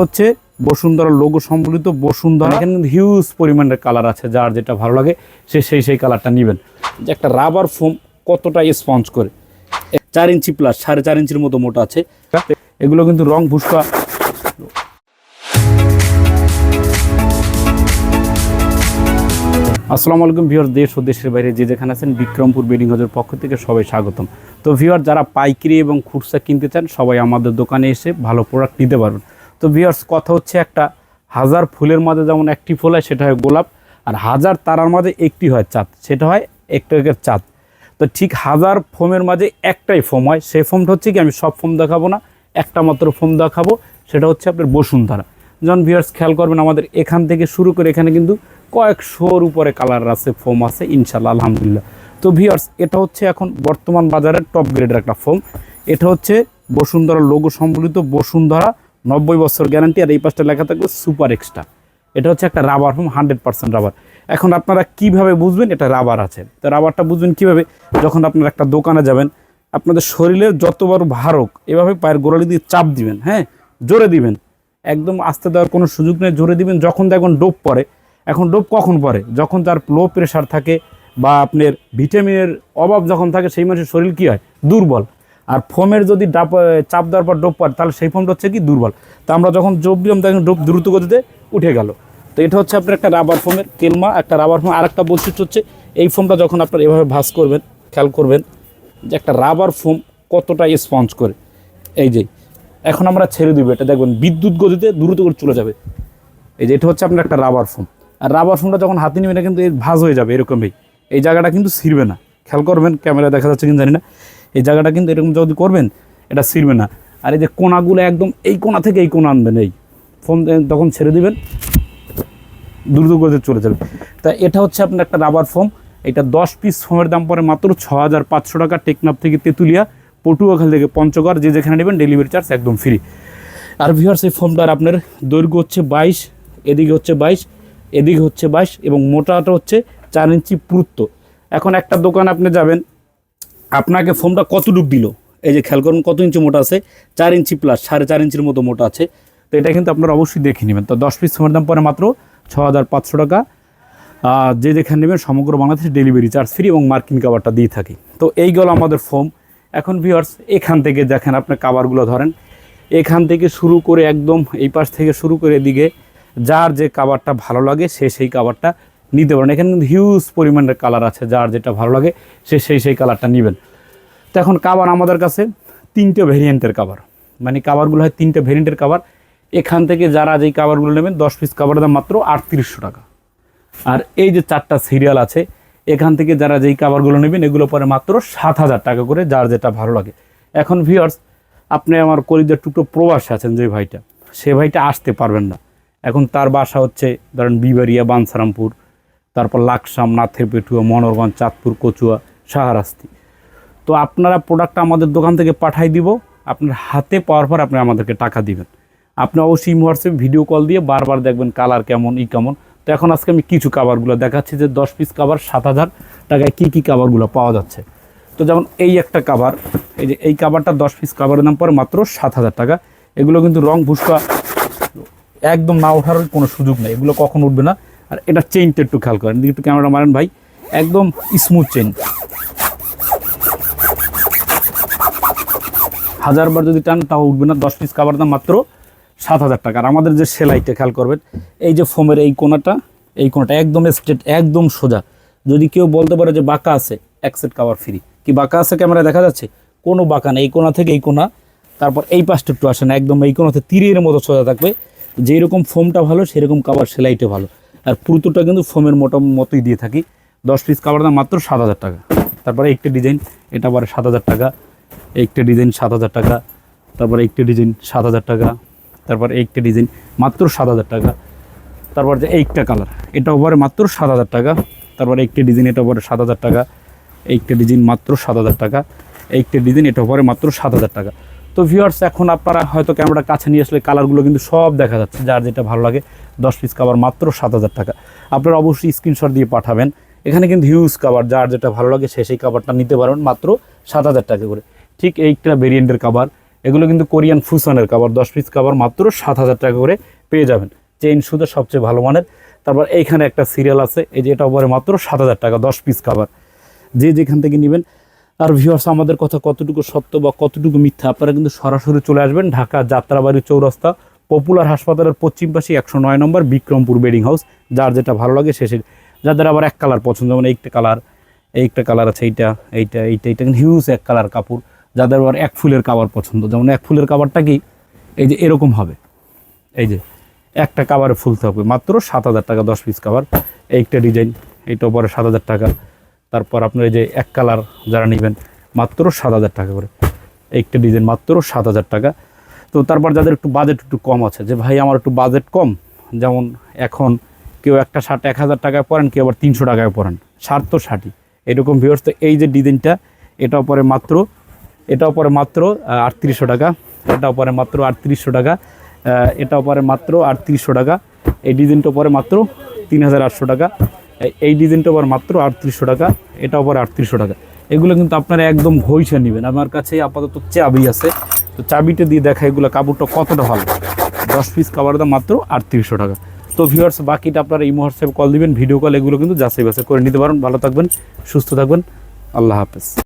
হচ্ছে বসুন্ধরা লোগো সম্বলিত বসুন্ধরা। এখানে হিউজ পরিমাণের কালার আছে, যার যেটা ভালো লাগে, সে সেই সেই কালারটা নেবেন। যে একটা রাবার ফোম কতটা স্পঞ্জ করে। চার ইঞ্চি প্লাস সাড়ে চার ইঞ্চির মতো মোটা আছে। এগুলো কিন্তু রং ভুসকা। আসসালামু আলাইকুম ভিউয়ার দেশ ও দেশের বাইরে যে যেখানে আছেন, বিক্রমপুর বিল্ডিং হাউসের পক্ষ থেকে সবাই স্বাগতম। তো ভিউয়ার যারা পাইকারি এবং খুচরা কিনতে চান, সবাই আমাদের দোকানে এসে ভালো প্রোডাক্ট নিতে পারবেন। তো ভিউয়ার্স কথা হচ্ছে একটা হাজার ফুলের মাঝে যেমন একটি ফুল হয়, সেটা হয় গোলাপ, আর হাজার তারার মাঝে একটি হয় চাঁদ, সেটা হয় একটা চাঁদ। তো ঠিক হাজার ফোমের মাঝে একটাই ফোম হয়, সেই ফোমটা হচ্ছে কি, আমি সব ফোম দেখাবো না, একটা মাত্র ফোম দেখাবো, সেটা হচ্ছে আপনার বসুন্ধরা। যখন ভিউয়ার্স খেয়াল করবেন, আমাদের এখান থেকে শুরু করে এখানে কিন্তু কয়েকশোর উপরে কালার আছে, ফোম আছে, ইনশাল্লাহ, আলহামদুলিল্লাহ। তো ভিউয়ার্স এটা হচ্ছে এখন বর্তমান বাজারের টপ গ্রেডের একটা ফোম, এটা হচ্ছে বসুন্ধরা লোগো সম্বলিত বসুন্ধরা নব্বই বছর গ্যারান্টি আর এই পাশটা লেখা থাকবে সুপার এক্সট্রা এটা হচ্ছে একটা rubber foam hundred percent rubber এখন আপনারা কীভাবে বুঝবেন এটা রাবার আছে? তো রাবারটা বুঝবেন কীভাবে? যখন আপনারা একটা দোকানে যাবেন, আপনাদের শরীরের যতবার ভার হোক এভাবে পায়ের গোড়ালি দিয়ে চাপ দিবেন হ্যাঁ? জোরে দিবেন। একদম আস্তে দেওয়ার কোনো সুযোগ নেই, জোরে দিবেন। যখন দেখবেন ডোপ পড়ে, এখন ডোপ কখন পড়ে? যখন তার লো প্রেশার থাকে বা আপনার ভিটামিনের অভাব যখন থাকে, সেই মানুষের শরীর কী হয়? দুর্বল। আর ফোমের যদি ডাপ চাপ দেওয়ার পর ডোপ পড়ে তাহলে সেই ফোমটা হচ্ছে কি দুর্বল। তা আমরা যখন ডোপ দিলাম, তখন ডোপ দ্রুত গতিতে উঠে গেল। তো এটা হচ্ছে আপনার একটা রাবার ফোমের কেলমা, একটা রাবার ফোম। আর একটা বৈশিষ্ট্য হচ্ছে, এই ফোমটা যখন আপনার এভাবে ভাস করবেন, খেয়াল করবেন যে একটা রাবার ফোম কতটা স্পঞ্জ করে। এই যে, এখন আমরা ছেড়ে দিব এটা। দেখবেন বিদ্যুৎ গতিতে দ্রুত করে চলে যাবে। এই যে, এটা হচ্ছে আপনার একটা রাবার ফোম। আর রাবার ফোমটা যখন হাতে নেবেন কিন্তু এই ভাঁজ হয়ে যাবে এরকমই। এই জায়গাটা কিন্তু ছিঁড়বে না। খেয়াল করবেন ক্যামেরা দেখা যাচ্ছে কিন্তু জানি না। এই জায়গাটা কিন্তু এরকম যদি করবেন, এটা ছিঁড়বে না। আর এই যে কোনাগুলো একদম এই কোনা থেকে এই কোনা আনবেন, এই ফোন তখন ছেড়ে দিবেন, দ্রুত গতিতে চলে যাবে। তা এটা হচ্ছে আপনার একটা রাবার ফোম এটা দশ পিস ফোমের দাম পড়ে মাত্র ছ হাজার পাঁচশো টাকা, টেকনাফ থেকে তেঁতুলিয়া, পটুয়াখাল থেকে পঞ্চগড়, যে যেখানে নেবেন ডেলিভারি চার্জ একদম ফ্রি আর ভিউয়ার্স এই ফোমটার আপনার দৈর্ঘ্য হচ্ছে বাইশ, এদিকে হচ্ছে বাইশ, এদিকে হচ্ছে বাইশ এবং মোটাটা হচ্ছে চার ইঞ্চি পুরুত্ব। এখন একটা দোকান আপনি যাবেন আপনাকে ফোমটা কতটুক দিল? এই যে খেয়াল করুন, কত ইঞ্চি মোটা আছে? চার ইঞ্চি প্লাস সাড়ে চার ইঞ্চির মতো মোটা আছে। তো এটা কিন্তু আপনারা অবশ্যই দেখে নেবেন। তো দশ পিস ফোমের দাম পরে মাত্র ছ হাজার পাঁচশো টাকা। যে যেখানে নেবেন, সমগ্র বাংলাদেশে ডেলিভারি চার্জ ফ্রি এবং মার্কিন কাভারটা দিয়ে থাকি। তো এই গেল আমাদের ফোম এখন ভিউয়ার্স এখান থেকে দেখেন আপনি কাভারগুলো ধরেন। এখান থেকে শুরু করে একদম এই পাশ থেকে শুরু করে এদিকে, যার যে কাভারটা ভালো লাগে, সে সেই কাভারটা নিতে পারেন। এখানে কিন্তু হিউজ পরিমাণের কালার আছে, যার যেটা ভালো লাগে, সে সেই সেই কালারটা নেবেন। তো এখন কাভার আমাদের কাছে তিনটে ভেরিয়েন্টের কাভার মানে কাভারগুলো হয় তিনটে ভেরিয়েন্টের কাভার এখান থেকে যারা যেই কাভারগুলো নেবেন, দশ পিস কাভারের দাম মাত্র আটত্রিশশো টাকা। আর এই যে চারটা সিরিয়াল আছে, এখান থেকে যারা যেই কাভারগুলো নেবেন, এগুলো পরে মাত্র সাত হাজার টাকা করে, যার যেটা ভালো লাগে। এখন ভিউয়ার্স আপনি আমার কলিজার টুকরো প্রবাসে আছেন যে ভাইটা, সে ভাইটা আসতে পারবেন না। এখন তার বাসা হচ্ছে, ধরেন বিবারিয়া বানসারামপুর তারপর লাকসাম নাথের পেটুয়া মনোরগঞ্জ, চাঁদপুর, কচুয়া সাহারাস্তি তো আপনারা প্রোডাক্টটা আমাদের দোকান থেকে পাঠাই দিব। আপনার হাতে পাওয়ার পর আপনি আমাদেরকে টাকা দিবেন। আপনি অবশ্যই হোয়াটসঅ্যাপে ভিডিও কল দিয়ে বারবার দেখবেন কালার কেমন, ই কেমন। তো এখন আজকে আমি কিছু কাভারগুলো দেখাচ্ছি যে দশ পিস কাভার সাত হাজার টাকায় কী কী কাভারগুলো পাওয়া যাচ্ছে। তো যেমন এই একটা কাভার এই যে এই কাভারটা দশ পিস কাভারের দাম পরে মাত্র সাত হাজার টাকা। এগুলো কিন্তু রং ভুসকা একদম না ওঠার কোনো সুযোগ নেই। এগুলো কখন উঠবে না। আর এটা চেইনটা একটু খেয়াল করেন একটু ক্যামেরা মারেন ভাই, একদম স্মুথ চেইন হাজারবার যদি টান, তাও উঠবে না, দশ পিস কাভার দাম মাত্র সাত হাজার টাকা। আর আমাদের যে সেলাইটা খেয়াল করবেন, এই যে ফোমের এই কোনাটা এই কোনাটা একদম স্ট্রেট একদম সোজা। যদি কেউ বলতে পারে যে বাঁকা আছে, এক সেট কাভার ফ্রি কি বাঁকা আছে ক্যামেরা দেখা যাচ্ছে? কোনো বাঁকা নেই, এই কোনা থেকে এই কোনা। তারপর এই পাশটা একটু আসে না একদম এই কোনাতে তীরের মতো সোজা থাকবে। যেই রকম ফোমটা ভালো, সেরকম কাভার সেলাইটা ভালো। আর পুরুতোটা কিন্তু ফোমের মোটা মতোই দিয়ে থাকি। দশ পিস কাভার দাম মাত্র সাত হাজার টাকা। তারপরে একটা ডিজাইন এটা পরে সাত হাজার টাকা। একটা ডিজাইন সাত হাজার টাকা। তারপরে একটা ডিজাইন সাত হাজার টাকা। তারপর একটা ডিজাইন মাত্র সাত হাজার টাকা। তারপর যে এইটা কালার এটা ওভারে মাত্র সাত হাজার টাকা। তারপরে একটা ডিজাইন এটা ওভারে সাত হাজার টাকা। এইটা ডিজাইন মাত্র সাত হাজার টাকা। এইটা ডিজাইন এটা ওভারে মাত্র সাত হাজার টাকা। তো ভিউয়ার্স এখন আপনারা হয়তো ক্যামেরা কাছে নিয়ে আসলে কালারগুলো কিন্তু সব দেখা যাচ্ছে, যার যেটা ভালো লাগে। দশ পিস কাবার মাত্র সাত হাজার টাকা। আপনারা অবশ্যই স্ক্রিনশট দিয়ে পাঠাবেন। এখানে কিন্তু হিউজ কাবার যার যেটা ভালো লাগে সে সেই কাবারটা নিতে পারবেন মাত্র সাত হাজার টাকা করে। ঠিক এইটা ভেরিয়েন্টের কাবার এগুলো কিন্তু কোরিয়ান ফুসানের কাবার দশ পিস কাবার মাত্র সাত হাজার টাকা করে পেয়ে যাবেন। চেইন সুদের সবচেয়ে ভালো মানের। তারপর এইখানে একটা সিরিয়াল আছে, এই যে এটা পরে মাত্র সাত হাজার টাকা, দশ পিস কাবার যে যেখান থেকে নেবেন, আর ভিউয়ার্স আমাদের কথা কতটুকু সত্য বা কতটুকু মিথ্যা, আপনারা কিন্তু সরাসরি চলে আসবেন ঢাকা যাত্রাবাড়ি চৌরাস্তা পপুলার হাসপাতালের পশ্চিম পাশে একশো নয় নম্বর বিক্রমপুর বেডিং হাউস, যার যেটা ভালো লাগে শেষে যাদের আবার এক কালার পছন্দ, যেমন এইটা কালার এইটা কালার আছে এইটা এইটা এইটা এইটা হিউজ এক কালার কাপড়। যাদের আবার এক ফুলের কাবার পছন্দ, যেমন এক ফুলের কাবারটা কি, এই যে এরকম হবে। এই যে একটা কাবারে ফুলতে হবে, মাত্র সাত হাজার টাকা, দশ পিস কাবার এইটা ডিজাইন এইটা পরে সাত হাজার টাকা। তারপর আপনার এই যে এক কালার যারা নেবেন, মাত্র সাত হাজার টাকা করে। একটা ডিজাইন মাত্র সাত হাজার টাকা। তো তারপর যাদের একটু বাজেট একটু কম আছে, যে ভাই আমার একটু বাজেট কম, যেমন এখন কেউ একটা শার্ট এক হাজার টাকায় পরেন, কেউ আবার তিনশো টাকায় পরেন শার্ট তো শার্টই এরকম ভিউর্স তো এই যে ডিজাইনটা এটাও পরে মাত্র, এটাও পরে মাত্র আটত্রিশশো টাকা, এটাও পরে মাত্র আটত্রিশশো টাকা এটাও পরে মাত্র আটত্রিশশো টাকা, এই ডিজাইনটা পরে মাত্র তিন হাজার আটশো টাকা, এই- ডিজাইনটা পরে মাত্র আটত্রিশশো টাকা, এটাও পরে আটত্রিশশো টাকা। এগুলো কিন্তু আপনারা একদম ঘইসা নেবেন। আমার কাছে আপাতত চাবি আছে। তো চাবিটা দিয়ে দেখা এগুলো কাপড়টা কতটা ভালো। দশ পিস কাপড়ের দাম মাত্র আটত্রিশশো টাকা। তো ভিউয়ার্স বাকিটা আপনারা এই হোয়াটসঅ্যাপে কল দিবেন ভিডিও কল এগুলো কিন্তু যাচাই বাছাই করে নিতে পারেন। ভালো থাকবেন, সুস্থ থাকবেন। আল্লাহ হাফেজ।